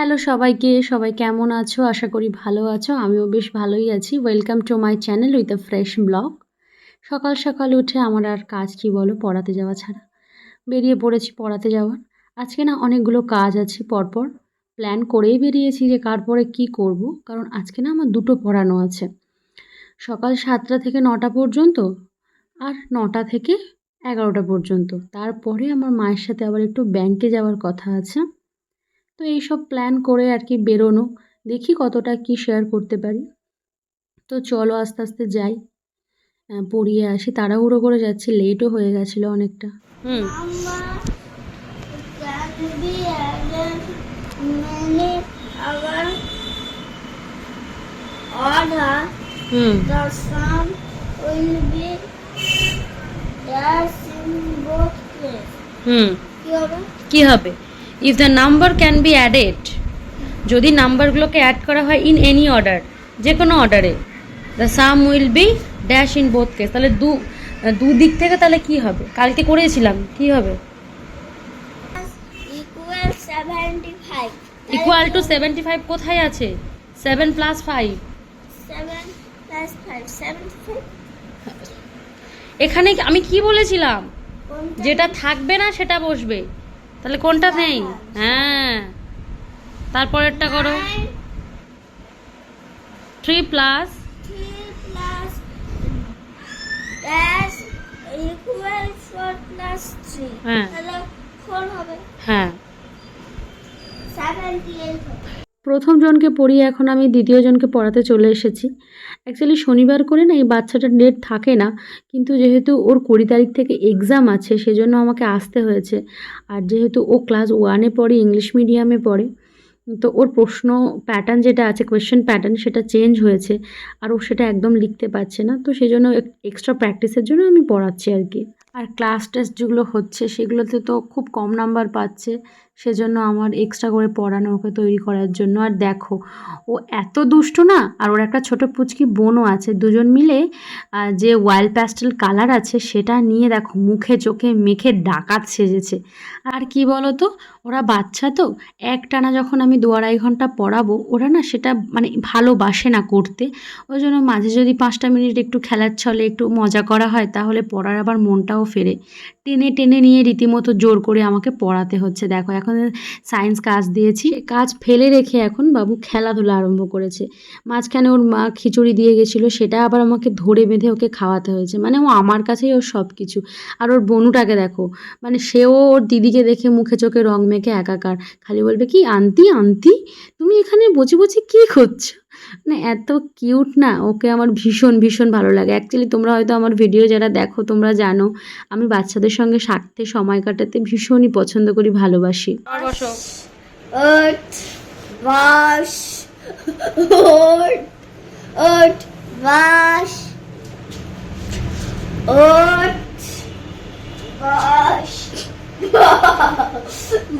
Hello সবাইকে, সবাই কেমন আছো? আশা করি ভালো আছো। আমিও বেশ ভালোই আছি। Welcome to my channel with a fresh blog সকাল সকাল উঠে আমার আর কাজ কি বলো, পড়াতে যাওয়া ছাড়া। বেরিয়ে পড়েছি পড়াতে যাওয়ার। আজকে না অনেকগুলো কাজ আছে পরপর। প্ল্যান করেই বেরিয়েছি যে কার পরে কী করব, কারণ আজকে না আমার দুটো পড়ানো আছে। সকাল সাতটা থেকে নটা পর্যন্ত আর নটা থেকে এগারোটা পর্যন্ত। তারপরে আমার মায়ের সাথে আবার একটু ব্যাংকে যাওয়ার কথা আছে। তো এইসব প্ল্যান করে আর কি বেরোনো। দেখি কতটা কি শেয়ার করতে পারি। তো চলো আস্তে আস্তে যাই। পড়িয়ে আসি। তাড়াহুড়ো করে যাচ্ছি লেটও হয়ে গেছিল অনেকটা। হুম। order. The will be in both হবে? কী হবে? If the number can be added যদি নাম্বারগুলোকে অ্যাড করা হয় ইন এনি অর্ডার যে কোনো অর্ডারে the sum will be dash in both case তাহলে দু দিক থেকে তাহলে কি হবে? কালকে করেছিলাম কি হবে? Equal 75. Equal to seventy five কোথায় আছে? Seven plus five 7 plus 5. 75. এখানে আমি কি বলেছিলাম? যেটা থাকবে না সেটা বসবে। তাহলে কোনটা নেই? হ্যাঁ। তারপরেরটা করো। Three plus 3 plus dash equal 4 plus 3. হ্যাঁ। তাহলে 4 হবে। হ্যাঁ। 78 হবে। প্রথম জনকে পড়িয়ে এখন আমি দ্বিতীয় জনকে পড়াতে চলে এসেছি। অ্যাকচুয়ালি শনিবার করে না এই বাচ্চাটার ডেট থাকে না, কিন্তু যেহেতু ওর কুড়ি তারিখ থেকে এক্সাম আছে, সেজন্য আমাকে আসতে হয়েছে। আর যেহেতু ও ক্লাস ওয়ানে পড়ে ইংলিশ মিডিয়ামে পড়ে, তো ওর প্রশ্ন প্যাটার্ন যেটা আছে কোয়েশ্চেন প্যাটার্ন সেটা চেঞ্জ হয়েছে, আর ও সেটা একদম লিখতে পারছে না। তো সেজন্য এক্সট্রা প্র্যাকটিসের জন্য আমি পড়াচ্ছি আর কি। আর ক্লাস টেস্ট যেগুলো হচ্ছে, সেগুলোতে তো খুব কম নাম্বার পাচ্ছে। সেজন্য আমার এক্সট্রা করে পড়ানো, ওকে তৈরি করার জন্য। আর দেখো, ও এত দুষ্ট না? আর ওর একটা ছোট পুচকি বোনও আছে, দুজন মিলে যে ওয়াইল্ড প্যাস্টেল কালার আছে, সেটা নিয়ে দেখো, মুখে চোখে মেখে ডাকাত সেজেছে। আর কি বলো তো ওরা বাচ্চা তো, একটানা যখন আমি দু আড়াই ঘণ্টা পড়াবো, ওরা না সেটা মানে ভালোবাসে না করতে। ওই জন্য মাঝে যদি পাঁচটা মিনিট একটু খেলার ছলে একটু মজা করা হয়, তাহলে পড়ার আবার মনটাও ফেরে। টেনে টেনে নিয়ে রীতিমতো জোর করে আমাকে পড়াতে হচ্ছে। দেখো, এখন সায়েন্স কাজ দিয়েছি। কাজ ফেলে রেখে এখন বাবু খেলাধুলা আরম্ভ করেছে। মাঝখানে ওর মা খিচুড়ি দিয়ে গেছিল, সেটা আবার আমাকে ধরে বেঁধে ওকে খাওয়াতে হয়েছে। মানে ও আমার কাছেই ওর সব কিছু আর ওর বনুটাকে দেখো মানে সেও ওর দিদিকে দেখে মুখে চোখে রং মেখে একাকার। খালি বলবে, কি আন্টি আন্টি, তুমি এখানে বসে বসে কী করছ? মানে এত কিউট না ওকে আমার ভীষণ ভীষণ ভালো লাগে। অ্যাকচুয়ালি তোমরা হয়তো আমার ভিডিও যারা দেখো তোমরা জানো আমি বাচ্চাদের সঙ্গে সারতে সময় কাটাতে ভীষণই পছন্দ করি ভালোবাসি। wash, wash, wash,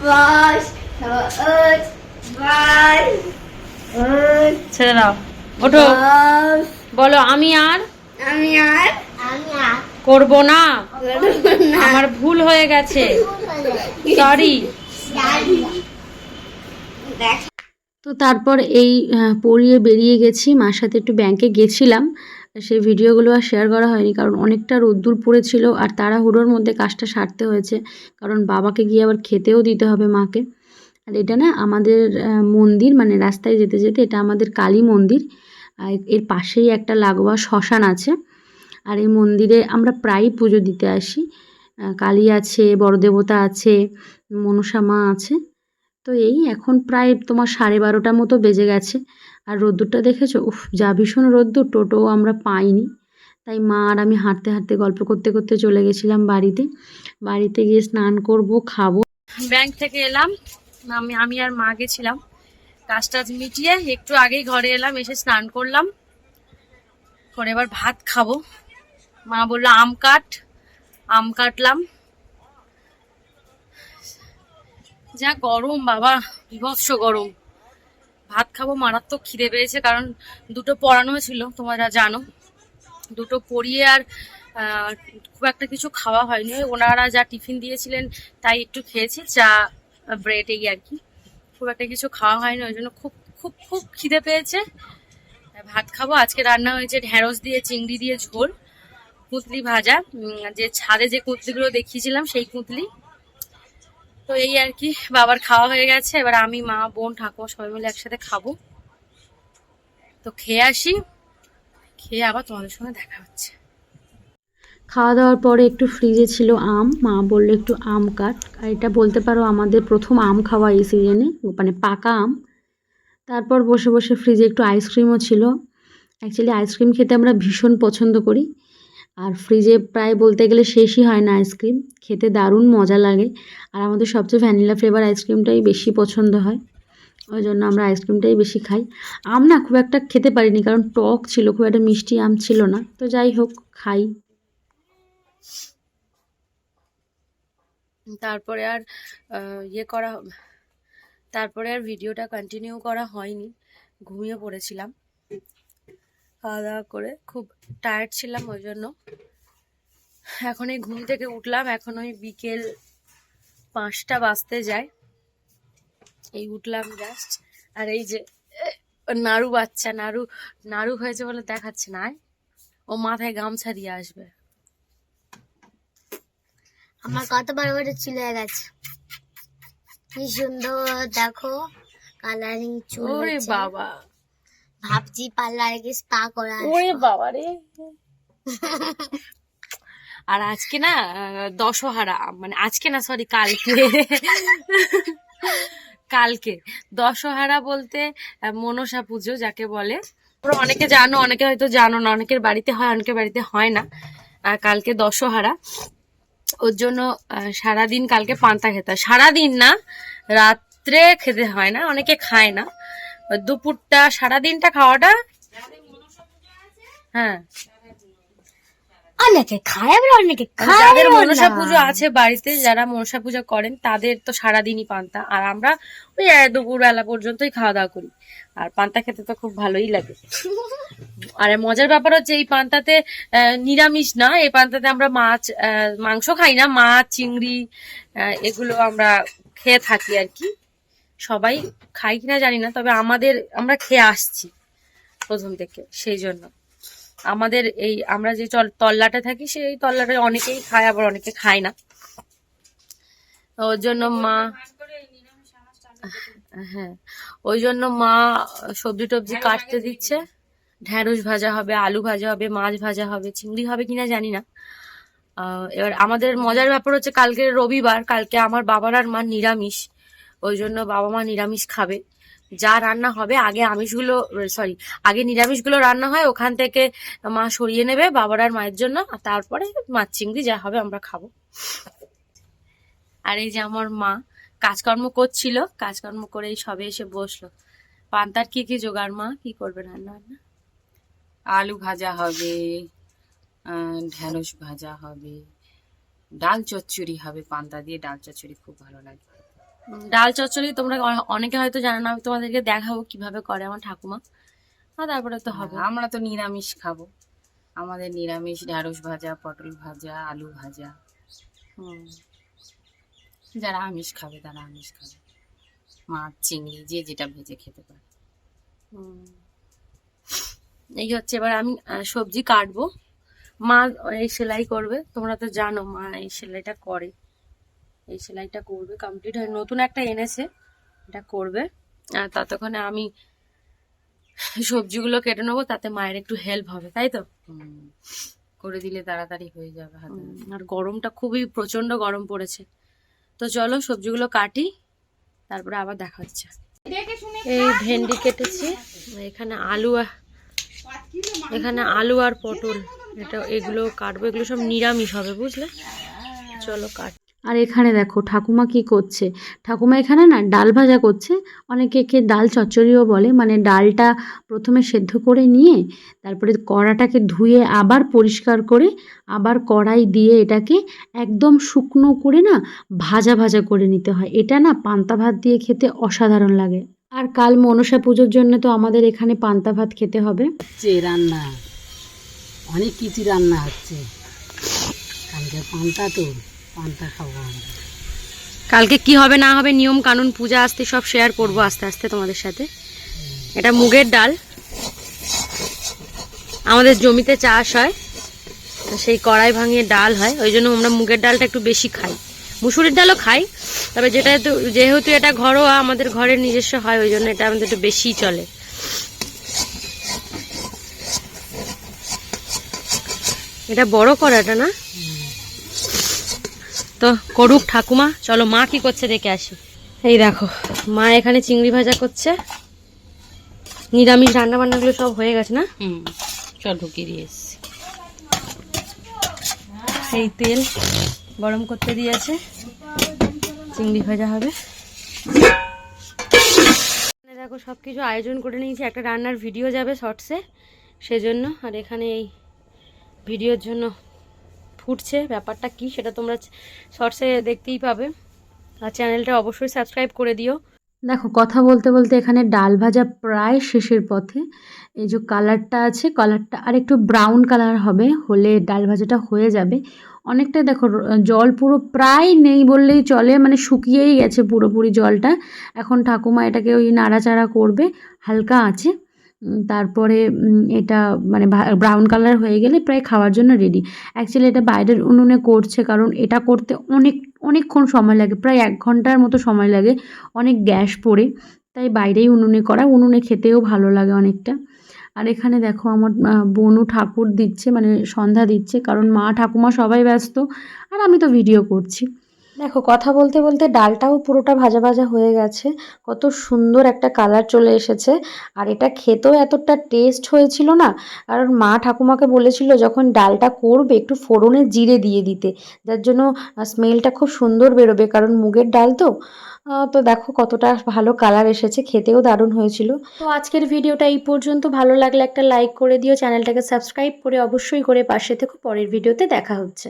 wash, wash, ছেড়ে দাও। ওঠো। বলো আমি আর? আমি আর? আমি আর। করব না। আমার ভুল হয়ে গেছে। সরি তো তারপর এই পড়িয়ে বেরিয়ে গেছি। মার সাথে একটু ব্যাংকে গেছিলাম। সেই ভিডিওগুলো আর শেয়ার করা হয়নি কারণ অনেকটা রোদ্দুর পড়েছিল। আর তারা তাড়াহুড়োর মধ্যে কাজটা সারতে হয়েছে। কারণ বাবাকে গিয়ে আবার খেতেও দিতে হবে মাকে। আর এটা না আমাদের মন্দির মানে রাস্তায় যেতে যেতে এটা আমাদের কালী মন্দির। আর এর পাশেই একটা লাগোয়া শ্মশান আছে। আর এই মন্দিরে আমরা প্রায়ই পুজো দিতে আসি। কালী আছে, বড় দেবতা আছে, মনসা মা আছে। তো এই এখন প্রায় তোমার সাড়ে বারোটা মতো বেজে গেছে। আর রোদ্দুরটা দেখেছ? উফ, যা ভীষণ রোদ্দুর, টোটোও আমরা পাইনি। তাই মা আর আমি হাঁটতে হাঁটতে, গল্প করতে করতে চলে গেছিলাম বাড়িতে। বাড়িতে গিয়ে স্নান করব, খাব। ব্যাংক থেকে এলাম। আমি আমি আর মা গেছিলাম। কাজ টাজ মিটিয়ে একটু আগেই ঘরে এলাম, এসে স্নান করলাম। করে এবার ভাত খাব। মা বলল, আম কাট, আম কাটলাম। যা গরম বাবা, বিভৎস গরম। ভাত খাব, মারাত্মক খিদে পেয়েছে, কারণ দুটো পড়ানো ছিল তোমরা জানো। দুটো পড়িয়ে আর খুব একটা কিছু খাওয়া হয়নি। ওনারা যা টিফিন দিয়েছিলেন, তাই একটু খেয়েছি। চা ব্রেড এই আর কি খুব একটা কিছু খাওয়া হয়নি, ওই জন্য খুব খুব খুব খিদে পেয়েছে। ভাত খাব। আজকে রান্না হয়েছে ঢেঁড়স দিয়ে, চিংড়ি দিয়ে ঝোল কুঁতলি ভাজা। যে ছাদে যে কুঁতলিগুলো দেখিয়েছিলাম, সেই কুতলি। তো এই আর কি বাবার খাওয়া হয়ে গেছে। এবার আমি, মা, বোন, ঠাকুমা সবাই মিলে একসাথে খাব। তো খেয়ে আসি। খেয়ে আবার তোমাদের সঙ্গে দেখা হচ্ছে। খাওয়া দাওয়ার পরে একটু ফ্রিজে ছিল আম। মা বলল, একটু আম কাট। আর এটা বলতে পারো, আমাদের প্রথম আম খাওয়া এই সিজনে মানে পাকা আম। তারপর বসে বসে ফ্রিজে একটু আইসক্রিমও ছিল। অ্যাকচুয়ালি আইসক্রিম খেতে আমরা ভীষণ পছন্দ করি। আর ফ্রিজে প্রায় বলতে গেলে শেষই হয় না আইসক্রিম খেতে দারুণ মজা লাগে। আর আমাদের সবচেয়ে ভ্যানিলা ফ্লেভার আইসক্রিমটাই বেশি পছন্দ হয়। ওই জন্য আমরা আইসক্রিমটাই বেশি খাই। আম না, খুব একটা খেতে পারিনি, কারণ টক ছিল, খুব একটা মিষ্টি আম ছিল না। তো যাই হোক, খাই। তারপরে আর ইয়ে করা তারপরে আর ভিডিওটা কন্টিনিউ করা হয়নি, ঘুমিয়ে পড়েছিলাম। খাওয়া দাওয়া করে খুব টায়ার্ড ছিলাম ওই জন্য। এখন এই ঘুম থেকে উঠলাম, এখন ওই বিকেল পাঁচটা বাজতে যায়। এই উঠলাম জাস্ট আর এই যে নাড়ু বাচ্চা, নাড়ু নাড়ু হয়েছে বলে দেখাচ্ছে না ও মাথায় গামছা দিয়ে আসবে। আমার কত বড় বড় চুলে গেছে। কি সুন্দর দেখো কালারিং চুল ওরে বাবা। ভাবছি পার্লারে গিয়ে স্পা করা ওরে বাবা রে। আর আজকে না দশহারা মানে আজকে না সরি কালকে। কালকে। দশহারা বলতে মনসা পুজো যাকে বলে। অনেকে জানো অনেকে হয়তো জানো না অনেকের বাড়িতে হয় অনেকের বাড়িতে হয় না। কালকে দশহারা। ওর জন্য সারাদিন কালকে পান্তা খেতে সারাদিন না, রাত্রে খেতে হয় না, অনেকে খায় না। দুপুরটা, সারাদিনটা খাওয়াটা হ্যাঁ। অনেকে খায় আবার অনেকে মানে খায় যাদের মনসা পুজো আছে বাড়িতে যারা মনসা পুজো করেন তাদের তো সারাদিনই পান্তা। আর আমরা ওই দুপুর বেলা পর্যন্তই খাওয়া দাওয়া করি। আর পান্তা খেতে তো খুব ভালোই লাগে। আর মজার ব্যাপার হচ্ছে এই পান্তাতে নিরামিষ না এই পান্তাতে আমরা মাছ মাংস খাই না। মাছ চিংড়ি এগুলো আমরা খেয়ে থাকি আর কি। সবাই খাই কিনা জানি না তবে আমাদের আমরা খেয়ে আসছি প্রথম থেকে সেই জন্য। আমাদের এই আমরা যে তল্লাটা থাকি সেই তল্লাটা অনেকেই খায় আবার অনেকে খায় না। ওর জন্য মা হ্যাঁ ওই জন্য মা সবজি টবজি কাটতে দিচ্ছে। ঢ্যাঁড়স ভাজা হবে আলু ভাজা হবে মাছ ভাজা হবে চিংড়ি হবে কিনা জানি না। এবার আমাদের মজার ব্যাপার হচ্ছে কালকে রবিবার কালকে আমার বাবার আর মা নিরামিষ। ওই জন্য বাবা মা নিরামিষ খাবে। যা রান্না হবে, আগে আমিষগুলো সরি আগে নিরামিষগুলো রান্না হয়, ওখান থেকে মা সরিয়ে নেবে বাবার আর মায়ের জন্য, আর তারপরে মাছ চিংড়ি যা হবে আমরা খাব। আর এই যে আমার মা কাজকর্ম করছিল, কাজকর্ম করে সবে এসে বসল। পান্তার কি কি জোগাড় মা? কি করবে রান্না বান্না আলু ভাজা হবে ঢেঁড়স ভাজা হবে, ডাল চচ্চড়ি হবে, পান্তা দিয়ে ডাল চচ্চড়ি খুব ভালো লাগে। ডাল চচ্চড়ি তোমরা অনেকে হয়তো জানো না আমি তোমাদেরকে দেখাবো কীভাবে করে আমার ঠাকুমা। আর তারপরে তো হবে। আমরা তো নিরামিষ খাব। আমাদের নিরামিষ ঢ্যাঁড়স ভাজা পটল ভাজা আলু ভাজা। যারা আমিষ খাবে তারা আমিষ খাবে। মাছ চিংড়ি যে যেটা ভেজে খেতে পারে। এই হচ্ছে এবার আমি সবজি কাটবো। মা এই সেলাই করবে। তোমরা তো জানো মা এই সেলাইটা করে। এই সেলাইটা করবে কমপ্লিট হয় নতুন একটা এনেছে এটা করবে। আর ততক্ষণে আমি সবজিগুলো কেটে নেব তাতে মায়ের একটু হেল্প হবে তাই তো? করে দিলে তাড়াতাড়ি হয়ে যাবে হাতে আর গরমটা খুবই প্রচণ্ড গরম পড়েছে। তো চলো সবজিগুলো কাটি তারপরে আবার দেখা হচ্ছে। এই ভেন্ডি কেটেছি এখানে আলু এখানে আলু আর পটল এটা এগুলো কাটবো এগুলো সব নিরামিষ হবে বুঝলে? চলো কাট আর এখানে দেখো, ঠাকুমা কি করছে? ঠাকুমা এখানে না ডাল ভাজা করছে। অনেকে একে ডাল চচ্চড়িও বলে। মানে ডালটা প্রথমে সেদ্ধ করে নিয়ে, তারপরে কড়াটাকে ধুয়ে আবার পরিষ্কার করে, আবার কড়াই দিয়ে এটাকে একদম শুকনো করে না ভাজা ভাজা করে নিতে হয়। এটা না পান্তা ভাত দিয়ে খেতে অসাধারণ লাগে। আর কাল মনসা পুজোর জন্য তো আমাদের এখানে পান্তা ভাত খেতে হবে। যে রান্না। অনেক কিছু রান্না হচ্ছে। পান্তা তো। পান্তা খাব আমরা। কালকে কি হবে না হবে নিয়ম কানুন পূজা আসতে সব শেয়ার করব আস্তে আস্তে তোমাদের সাথে। এটা মুগের ডাল। আমাদের জমিতে চাষ হয় সেই কড়াই ভাঙিয়ে ডাল হয় ওই জন্য আমরা মুগের ডালটা একটু বেশি খাই। মুসুরির ডালও খাই তবে যেটা যেহেতু এটা ঘরোয়া আমাদের ঘরের নিজস্ব হয় ওই জন্য এটা আমাদের একটু বেশিই চলে। এটা বড় কড়াটা না? তো করুক ঠাকুমা চলো মা কি করছে দেখে আসি। এই দেখো মা এখানে চিংড়ি ভাজা করছে। নিরামিষ রান্না বান্নাগুলো সব হয়ে গেছে না? হুম চল ঢুকিয়ে দিয়ে এসছি। এই তেল গরম করতে দিয়েছে। চিংড়ি ভাজা হবে। দেখো সব কিছু আয়োজন করে নিয়েছি। একটা রান্নার ভিডিও যাবে শর্টসে সেজন্য আর এখানে এই ভিডিওর জন্য ফুটছে ব্যাপারটা কি সেটা তোমরা শর্টসে দেখতেই পাবে। আর চ্যানেলটা অবশ্যই সাবস্ক্রাইব করে দিও। দেখো, কথা বলতে বলতে এখানে ডাল ভাজা প্রায় শেষের পথে। এই যে কালারটা আছে কালারটা আর একটু ব্রাউন কালার হবে, হলে ডাল ভাজাটা হয়ে যাবে। অনেকটা দেখো জল পুরো প্রায় নেই বললেই চলে মানে শুকিয়েই গেছে পুরোপুরি জলটা। এখন ঠাকুমা এটাকে ওই নাড়াচাড়া করবে, হালকা আছে। তারপরে এটা মানে ব্রাউন কালার হয়ে গেলে প্রায় খাওয়ার জন্য রেডি অ্যাকচুয়ালি এটা বাইরের উনুনে করছে কারণ এটা করতে অনেক, অনেকক্ষণ সময় লাগে, প্রায় এক ঘণ্টার মতো সময় লাগে, অনেক গ্যাস পড়ে, তাই বাইরেই উনুনে করা, উনুনে খেতেও ভালো লাগে অনেকটা। আর এখানে দেখো আমার বোনু ঠাকুর দিচ্ছে মানে সন্ধ্যা দিচ্ছে, কারণ মা ঠাকুমা সবাই ব্যস্ত, আর আমি তো ভিডিও করছি। দেখো, কথা বলতে বলতে ডালটাও পুরোটা ভাজা ভাজা হয়ে গেছে। কত সুন্দর একটা কালার চলে এসেছে। আর এটা খেতেও এতটা টেস্ট হয়েছিল না। কারণ মা ঠাকুমাকে বলেছিল যখন ডালটা করবে একটু ফোড়নে জিরে দিয়ে দিতে। যার জন্য স্মেলটা খুব সুন্দর বেরোবে। কারণ মুগের ডাল তো তো দেখো কতটা ভালো কালার এসেছে। খেতেও দারুণ হয়েছিল। তো আজকের ভিডিওটা এই পর্যন্ত। ভালো লাগলে একটা লাইক করে দিও। চ্যানেলটাকে সাবস্ক্রাইব করে অবশ্যই করে পাশে থেকে। পরের ভিডিওতে দেখা হচ্ছে।